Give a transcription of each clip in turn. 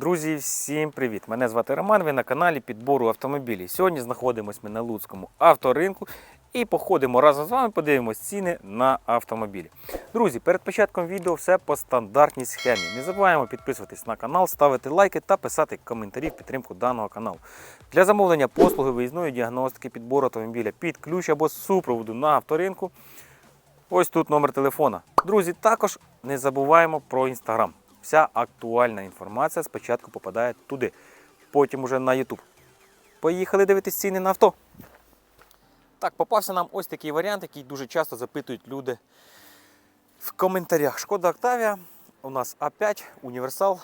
Друзі, всім привіт! Мене звати Роман. Ви на каналі підбору автомобілів. Сьогодні знаходимося ми на Луцькому авторинку і походимо разом з вами, подивимось ціни на автомобілі. Друзі, перед початком відео все по стандартній схемі. Не забуваємо підписуватись на канал, ставити лайки та писати коментарі в підтримку даного каналу. Для замовлення послуги виїзної діагностики підбору автомобіля під ключ або супроводу на авторинку. Ось тут номер телефона. Друзі, також не забуваємо про інстаграм. Вся актуальна інформація спочатку попадає туди, потім уже на YouTube. Поїхали дивитись ціни на авто. Так, попався нам ось такий варіант, який дуже часто запитують люди в коментарях. Шкода Октавія у нас А5 універсал.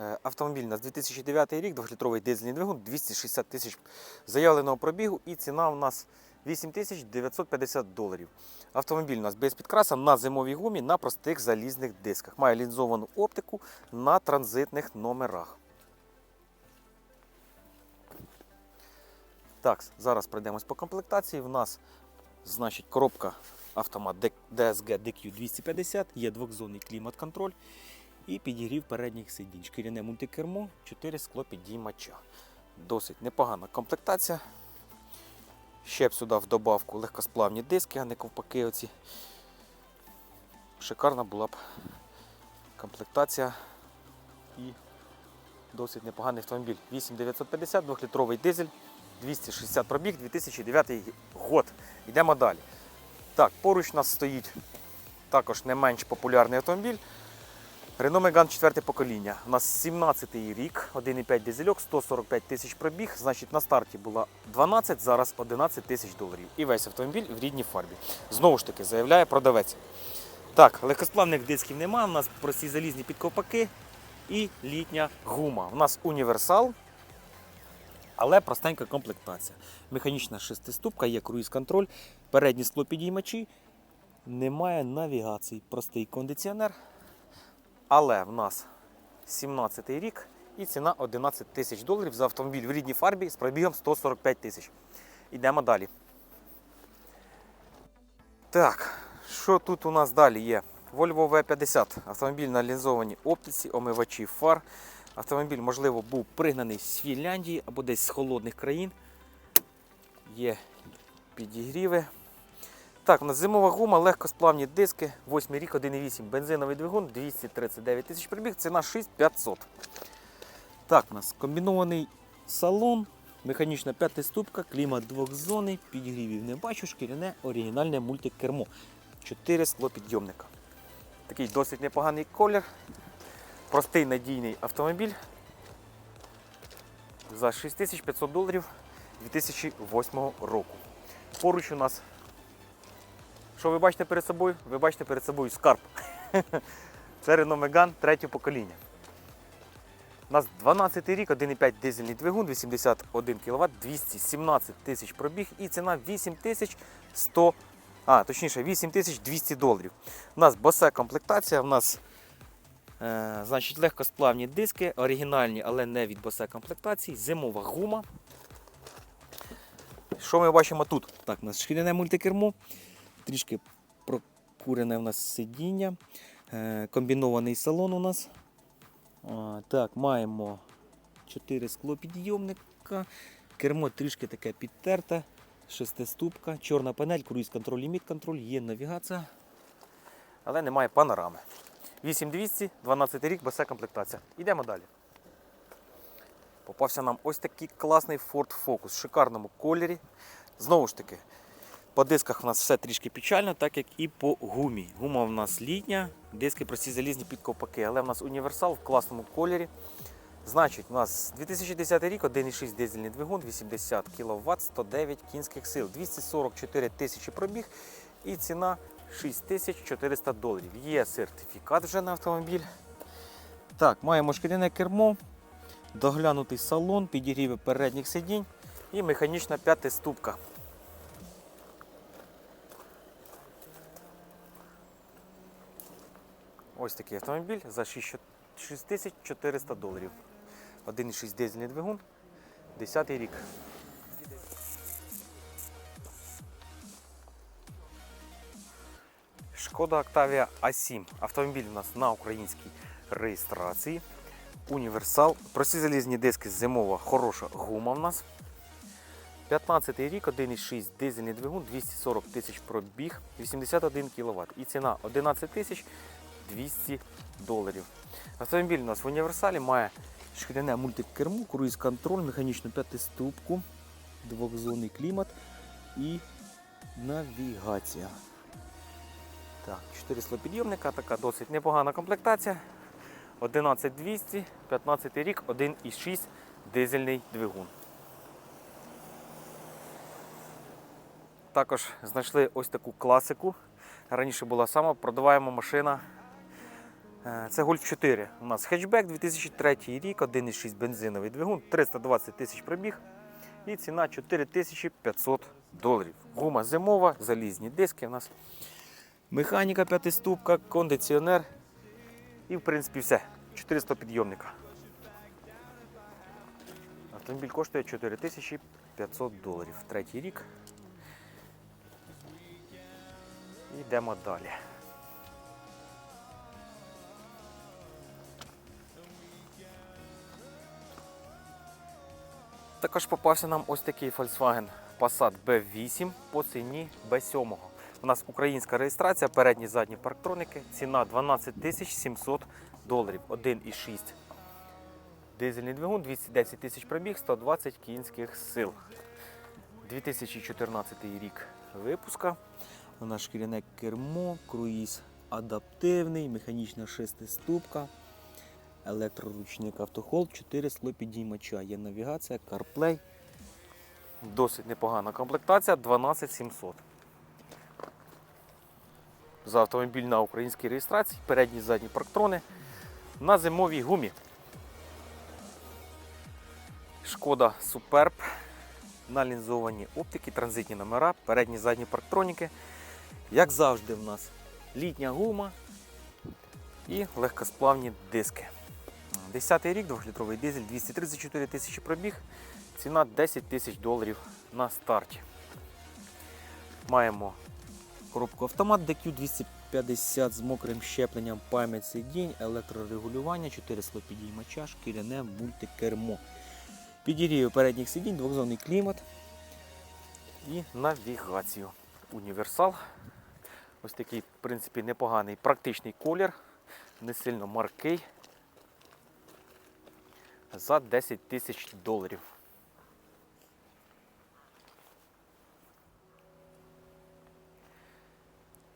Е, Автомобіль у нас 2009 рік, 2-літровий дизельний двигун, 260 тисяч заявленого пробігу і ціна у нас 8950 доларів. Автомобіль у нас без підкраса на зимовій гумі на простих залізних дисках. Має лінзовану оптику на транзитних номерах. Так, зараз пройдемось по комплектації. В нас значить, коробка автомат DSG DQ 250, є двохзонний клімат-контроль і підігрів передніх сидінь. Шкіряне мультикермо, 4 склопідіймача. Досить непогана комплектація. Ще б сюди в добавку легкосплавні диски, а не ковпаки оці. Шикарна була б комплектація і досить непоганий автомобіль. 8950, 2-літровий дизель, 260 пробіг, 2009 год. Йдемо далі. Так, поруч у нас стоїть також не менш популярний автомобіль. Renault Megane 4 покоління. У нас 17-й рік, 1,5 дизельок, 145 тисяч пробіг. Значить, на старті була 12, зараз 11 тисяч доларів. І весь автомобіль в рідній фарбі. Знову ж таки, заявляє продавець. Так, легкосплавних дисків немає, у нас прості залізні підковпаки і літня гума. У нас універсал, але простенька комплектація. Механічна шестиступка, є круїз-контроль, передні склопідіймачі, немає навігації, простий кондиціонер. Але в нас 17 й рік і ціна 11 тисяч доларів за автомобіль в рідній фарбі з пробігом 145 тисяч. Йдемо далі. Так, що тут у нас далі є? Volvo V50. Автомобіль на лінзованій оптиці, омивачі фар. Автомобіль, можливо, був пригнаний з Фінляндії або десь з холодних країн. Є підігріви. Так, у нас зимова гума, легкосплавні диски, 8 рік, 1,8, бензиновий двигун, 239 тисяч пробіг, ціна 6500. Так, у нас комбінований салон, механічна п'ятиступка, клімат двохзонний, підігрівів не бачу, шкіряне оригінальне мультикермо. 4 склопідйомника. Такий досить непоганий колір. Простий надійний автомобіль за 6500 доларів 2008 року. Поруч у нас що ви бачите перед собою? Ви бачите перед собою скарб. Це Renault Megane третє покоління. У нас 12 рік, 1,5 дизельний двигун, 81 кВт, 217 тисяч пробіг і ціна 8100, а, точніше 8200 доларів. У нас босе комплектація, у нас е, значить, легкосплавні диски, оригінальні, але не від босе комплектації, зимова гума. Що ми бачимо тут? Так, у нас шкіряне мультикермо трішки прокурене у нас сидіння, е, комбінований салон у нас. Так, маємо 4 склопідйомника, кермо трішки таке підтерте, шестиступка, чорна панель, круїз-контроль і мід-контроль, є навігація, але немає панорами. 8200, 12 рік, без комплектація. Йдемо далі. Попався нам ось такий класний Ford Focus в шикарному кольорі. Знову ж таки, по дисках у нас все трішки печально, так як і по гумі. Гума в нас літня, диски прості залізні під ковпаки, але в нас універсал в класному кольорі. Значить, у нас 2010 рік, 1,6 дизельний двигун, 80 кВт, 109 кінських сил, 244 тисячі пробіг і ціна 6400 доларів. Є сертифікат вже на автомобіль. Так, маємо шкіряне кермо, доглянутий салон, підігріви передніх сидінь і механічна п'ятиступка. Ось такий автомобіль за 6400 доларів. 1,6 дизельний двигун, 10 рік. Шкода Octavia A7. Автомобіль у нас на українській реєстрації. Універсал. Прості залізні диски зимова, хороша гума в нас. 15 рік, 1,6 дизельний двигун, 240 тисяч пробіг, 81 кВт. І ціна 11 тисяч 200 доларів. Автомобіль у нас в універсалі має шкіряне мультикерму, круїз-контроль, механічну п'ятиступку, двохзонний клімат і навігація. Так, 4 слопідйомника, така досить непогана комплектація. 11200, 15 рік, 1,6 дизельний двигун. Також знайшли ось таку класику. Раніше була сама продаваема машина. Е, Це Golf 4. У нас хетчбек 2003 рік, 1,6 бензиновий двигун, 320 тисяч пробіг і ціна 4500 доларів. Гума зимова, залізні диски у нас. Механіка п'ятиступка, кондиціонер і в принципі все. 400 підйомника. Автомобіль коштує 4500 доларів. Третій рік. Йдемо далі. Також попався нам ось такий Volkswagen Passat B8 по ціні B7. У нас українська реєстрація, передні задні парктроники. Ціна 12 700 доларів. 1,6 дизельний двигун, 210 тисяч пробіг, 120 кінських сил. 2014 рік випуска. У нас шкіряне кермо, круїз адаптивний, механічна шестиступка, електроручник автохолд, 4 слопідіймача. Є навігація, CarPlay. Досить непогана комплектація 12700. За автомобіль на українській реєстрації, передні задні парктрони на зимовій гумі. Шкода Superb на лінзовані оптики, транзитні номера, передні задні парктроніки. Як завжди, в нас літня гума і легкосплавні диски. 10 рік, 2-літровий дизель, 234 тисячі пробіг, ціна 10 тисяч доларів на старті. Маємо коробку автомат DQ 250 з мокрим щепленням, пам'ять сидінь, електрорегулювання, 4 слопідіймача, шкіряне мультикермо. Підігрію передніх сидінь, двохзонний клімат і навігацію. Універсал. Ось такий, в принципі, непоганий практичний колір, не сильно маркий. За 10 тисяч доларів.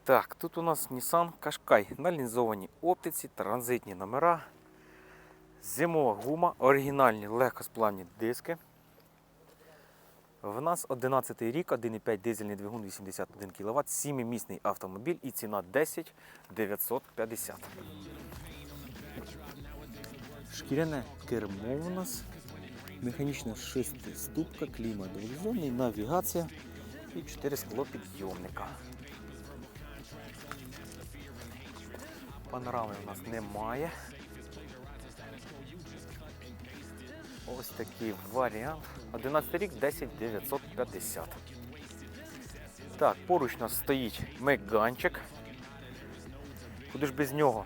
Так, тут у нас Nissan Qashqai на лінзованій оптиці, транзитні номера, зимова гума, оригінальні легкосплавні диски. В нас 11 рік, 1,5 дизельний двигун 81 кВт, 7-місний автомобіль і ціна 10 950. Шкіряне кермо у нас, механічна шестиступка, клімат двохзонний, навігація і 4 склопідйомника. Панорами у нас немає. Ось такий варіант. 11 рік 10 950. Так, поруч у нас стоїть меганчик. Куди ж без нього?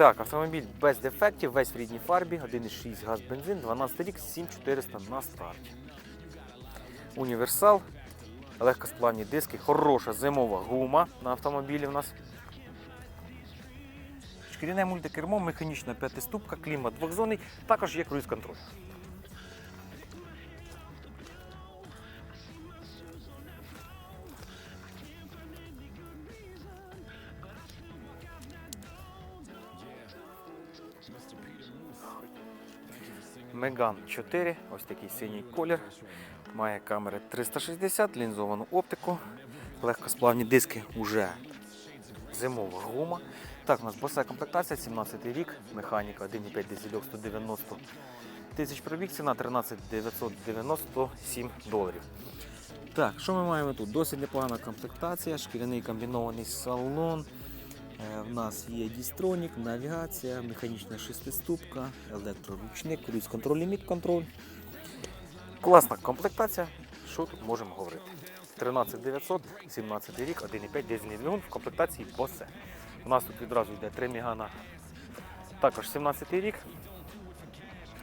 Так, автомобіль без дефектів, весь в рідній фарбі, 1,6 газ бензин, 12 рік, 7400 на старті. Універсал, легкосплавні диски, хороша зимова гума на автомобілі у нас. Шкіряне мультикермо, механічна п'ятиступка, клімат двохзонний, також є круїз-контроль. Меган 4, ось такий синій колір. Має камери 360, лінзовану оптику, легкосплавні диски уже зимова гума. Так, у нас боса комплектація, 17 рік, механіка 1,5 дизельок 190 тисяч пробіг, ціна 13 997 доларів. Так, що ми маємо тут? Досить непогана комплектація, шкіряний комбінований салон. Е, В нас є дістронік, навігація, механічна шестиступка, електроручник, круїз контроль, ліміт контроль. Класна комплектація. Що тут можемо говорити? 13900, 17 рік, 1,5 дизельний двигун в комплектації Bose. У нас тут відразу йде 3 мігана. Також 17 рік,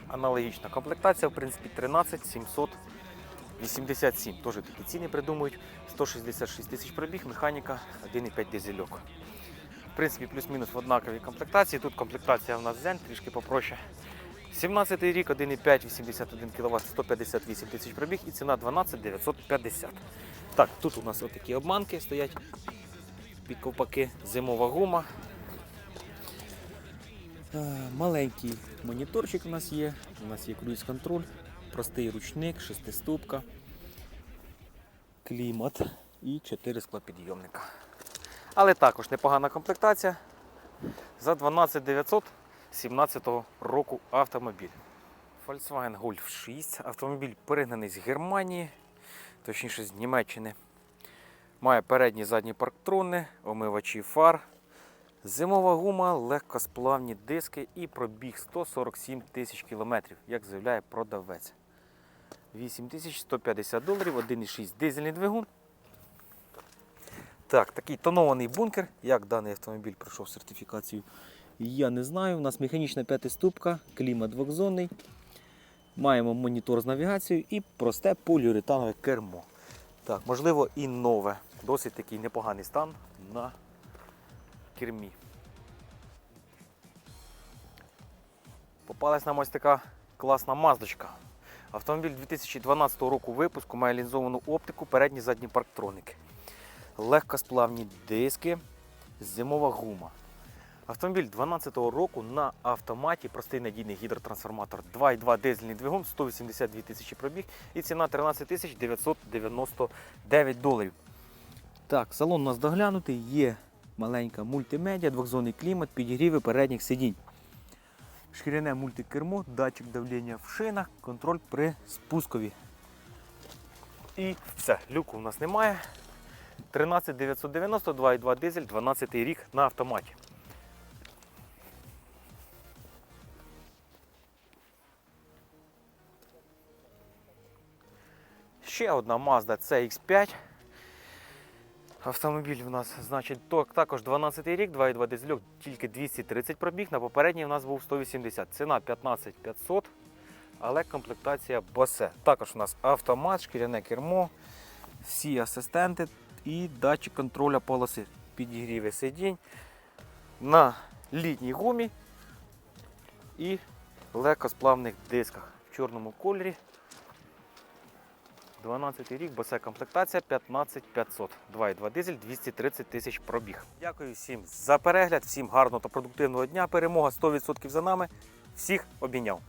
Аналогічна комплектація, в принципі, 13 787. Теж такі ціни придумують. 166 тисяч пробіг, механіка 1,5 дизельок. Принципі, плюс-мінус в однаковій комплектації. Тут комплектація в нас Zen, трішки попроще. 17 рік, 1,5, 81 кВт, 158 тисяч пробіг і ціна 12 950. Так, тут у нас отакі обманки стоять під ковпаки, зимова гума. Е, Маленький моніторчик у нас є. У нас є круїз-контроль, простий ручник, шестиступка, клімат і 4 склопідйомника. Але також непогана комплектація за 12 900 17 року автомобіль. Volkswagen Golf 6. Автомобіль перегнаний з Германії, точніше з Німеччини. Має передні задні парктрони, омивачі фар, зимова гума, легкосплавні диски і пробіг 147 тисяч кілометрів, як заявляє продавець. 8150 доларів, 1,6 дизельний двигун. Так, такий тонований бункер. Як даний автомобіль пройшов сертифікацію, я не знаю. У нас механічна п'ятиступка, клімат двохзонний. Маємо монітор з навігацією і просте поліуретанове кермо. Так, можливо, і нове. Досить такий непоганий стан на кермі. Попалась нам ось така класна маздочка. Автомобіль 2012 року випуску має лінзовану оптику, передні задні парктроники. Легкосплавні диски, зимова гума. Автомобіль 2012 року на автоматі, простий надійний гідротрансформатор 2,2 дизельний двигун, 182 тисячі пробіг і ціна 13 тисяч 999 доларів. Так, салон у нас доглянутий, є маленька мультимедіа, двохзонний клімат, підігріви передніх сидінь. Шкіряне мультикермо, датчик давлення в шинах, контроль при спускові. І все, люку у нас немає. 13 990, 2,2 дизель, 12 рік на автоматі. Ще одна Mazda CX5. Автомобіль у нас, значить, також 12 рік, 2,2 дизельок, тільки 230 пробіг. На попередній у нас був 180. Ціна 15 500, але комплектація босе. Також у нас автомат, шкіряне кермо, всі асистенти і датчик контроля полоси. Підігріви сидінь на літній гумі і легкосплавних дисках в чорному кольорі. 12 рік, босе комплектація 15500. 2,2 дизель, 230 тисяч пробіг. Дякую всім за перегляд, всім гарного та продуктивного дня. Перемога 100% за нами. Всіх обійняв.